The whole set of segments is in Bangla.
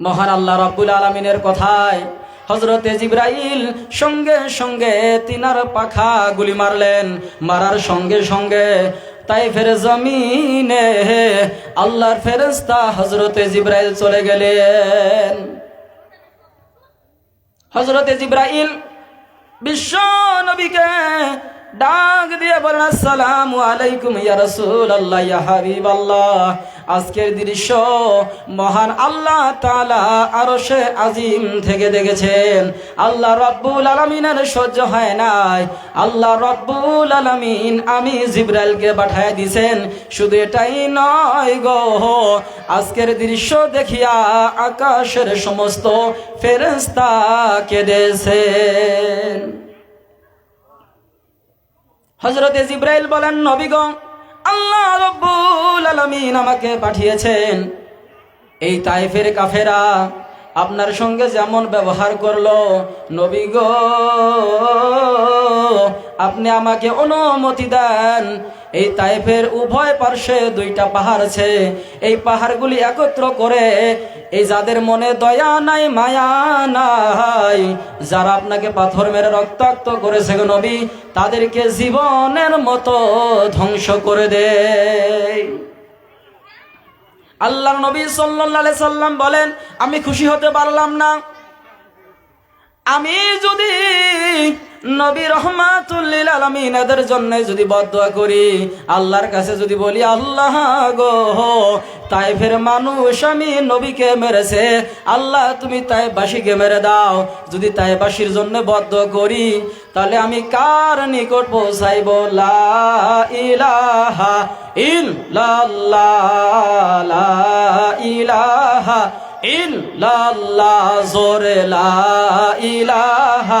মহান আল্লাহ রব্বুল আলমিনের কথায় হজরতে জিব্রাইল সঙ্গে সঙ্গে তিনার পাখা গুলি মারলেন। মারার সঙ্গে সঙ্গে তাই ফের জমিনে আল্লাহর ফেরেস্তা হজরতে জিব্রাইল চলে গেলেন। হজরতে জিব্রাইল বিশ্ব নবীকে ডাক দিয়ে বলেন, আসসালামু আলাইকুম, ইয়া রাসূলুল্লাহ, ইয়া হাবিবাল্লাহ। আজকের দৃশ্য মহান আল্লাহ তালা তাআলা আরশে আজিম থেকে দেখেছেন। আল্লাহ রাব্বুল আলামিনের সহ্য হয় নাই। আল্লাহ রাব্বুল আলামিন, আমি জিব্রাইলকে পাঠায় দিছেন। শুধু এটাই নয় গো, আজকের দৃশ্য দেখিয়া আকাশের সমস্ত ফেরেশতা কেঁদেছেন হজরতে জিব্রাইল বলেন নবীগণ আল্লাহ রব্বুল আলামিন আমাকে পাঠিয়েছেন। এই তাইফের কাফেরা আপনার সঙ্গে যেমন ব্যবহার করল, নবী আপনি আমাকে অনুমতি দেন এই তাইফের উভয় পার্শ্বে দুইটা পাহাড় আছে। এই পাহাড়গুলি একত্র করে এই যাদের মনে দয়া নাই, মায়া নাই, যারা আপনাকে পাথর মেরে রক্তাক্ত করেছে নবী, তাদেরকে জীবনের মতো ধ্বংস করে দেয় আল্লাহর নবী সাল্লাল্লাহু সাল্লাম বলেন, আমি খুশি হতে পারলাম না। আমি যদি নবী রহমাতুল্লিল আলমিন এদের জন্য যদি বদয়া করি, আল্লাহর কাছে যদি বলি, আল্লাহ গো তাইফের মানুষ আমি নবীকে মেরেছে। আল্লাহ, তুমি তাইবাসীকে মেরে দাও। যদি তাইবাসীর জন্য বদ্ধ করি, তাহলে আমি কার নিকট পৌঁছাইব? ইলাহা ইল্লাল্লাহ ইলাহা জোরে লা ইলাহা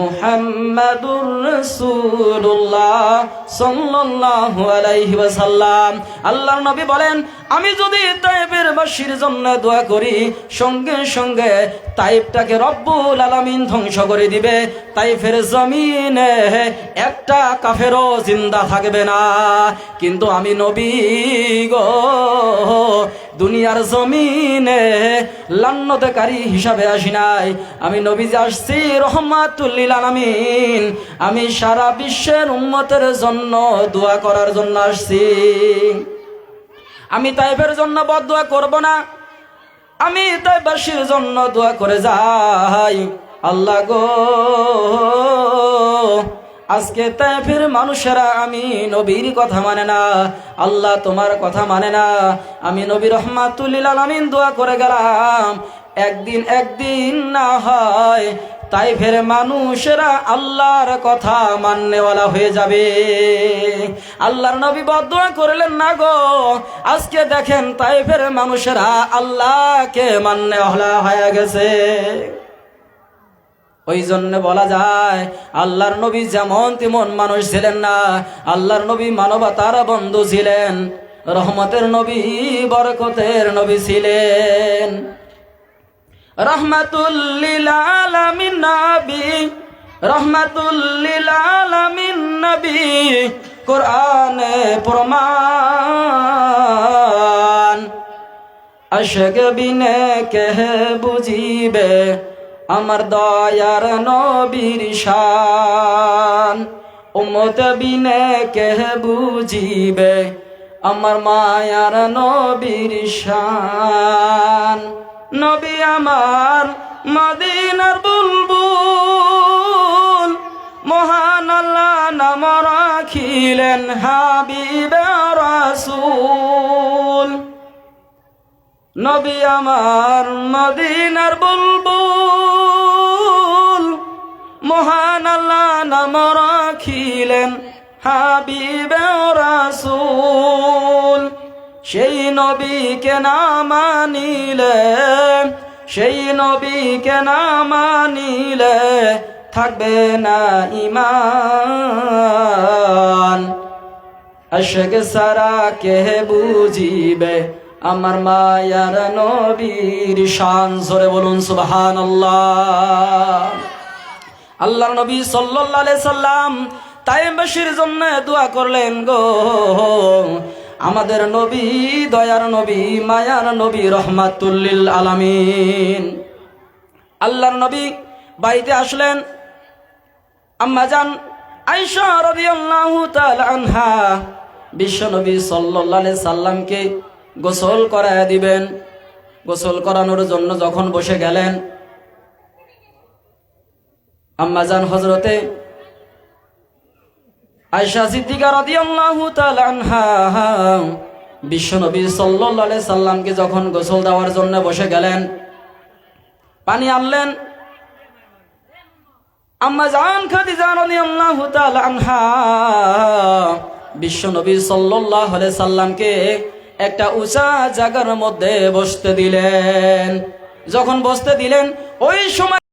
মুহাম্মাদুর রাসূলুল্লাহ সাল্লাল্লাহু আলাইহি ওয়াসাল্লাম। আল্লাহর নবী বলেন আমি যদি তাইফের বাসীর জন্য দোয়া করি, সঙ্গে সঙ্গে তাইফটাকে রব্বুল আলামিন ধ্বংস করে দিবে। তাইফের জমিনে একটা কাফেরও জিন্দা থাকবে না। কিন্তু আমি নবী গো, দুনিয়ার জমিনে লান্নতকারী হিসাবে আসি নাই। আমি নবীজি আসছি রহমাতুল্লিল আলামিন। আমি সারা বিশ্বের উন্মতের জন্য দোয়া করার জন্য আসছি। আমি তাইফের জন্য বদোয়া করব না। আমি তাইবাসীর জন্য দোয়া করে যাই। আল্লাহ গো, আজকে তাইফের মানুষেরা আমি নবীর কথা মানে না, আল্লাহ তোমার কথা মানে না। আমি নবী রহমাতুল্লিল আলামিন দোয়া করে গেলাম, একদিন একদিন না হয় তাইফের মানুষেরা আল্লাহর কথা মাননেওয়ালা হয়ে যাবে। আল্লাহর নবী বদোয়া করলেন, না গো, আজকে দেখেন তাইফের মানুষেরা আল্লাহকে মাননেওয়ালা হয়ে গেছে। ওই জন্য বলা যায়, আল্লাহর নবী যেমন তেমন মানুষ ছিলেন না। আল্লাহর নবী মানবতার বন্ধু ছিলেন, রহমতের নবী, বরকতের নবী ছিলেন। রহমাতুল্লিল আলামিন বুঝিবে আমার দয়ার নবীর শান। উম্মত বিনে কেহ বুঝিবে আমার মায়ার নবীর শান। নবী আমার মদিনার বুলবুল। মহান আল্লাহ নাম রাখিলেন হাবিবে রাসূল। নবী আমার মদিনার বুলবুল। মহান আল্লাহ নাম রাখিলেন হাবিবে রাসূল। সেই নবীকে না মানিলে, সেই নবীকে না মানিলে থাকবে না ইমান আশেক সারা কে বুঝিবে আমার মায়ার নবীর শান? জোরে বলুন সুবহান আল্লাহর নবী সাল্লাল্লাহু সাল্লাম তাইবাসীর জন্য দোয়া করলেন গো। আমাদের নবী, দয়ার নবী, মায়ার নবী, রহমাতুল্লিল আলামিন। আল্লাহর নবী বাড়িতে আসলেন। আম্মা যান রাদিয়াল্লাহু তাআলা আনহা বিশ্বনবী সাল্লাল্লাহু আলাইহি সাল্লামকে গোসল করায় দিবেন। গোসল করানোর জন্য যখন বসে গেলেন, আম্মা যান আয়েশা সিদ্দিকা রাদিয়াল্লাহু তাআলা আনহা বিশ্বনবী সাল্লাল্লাহু সাল্লামকে যখন গোসল দেওয়ার জন্য বসে গেলেন, পানি আনলেন। সাল্লামকে একটা উঁচা জায়গার মধ্যে বসতে দিলেন। যখন বসতে দিলেন, ওই সময়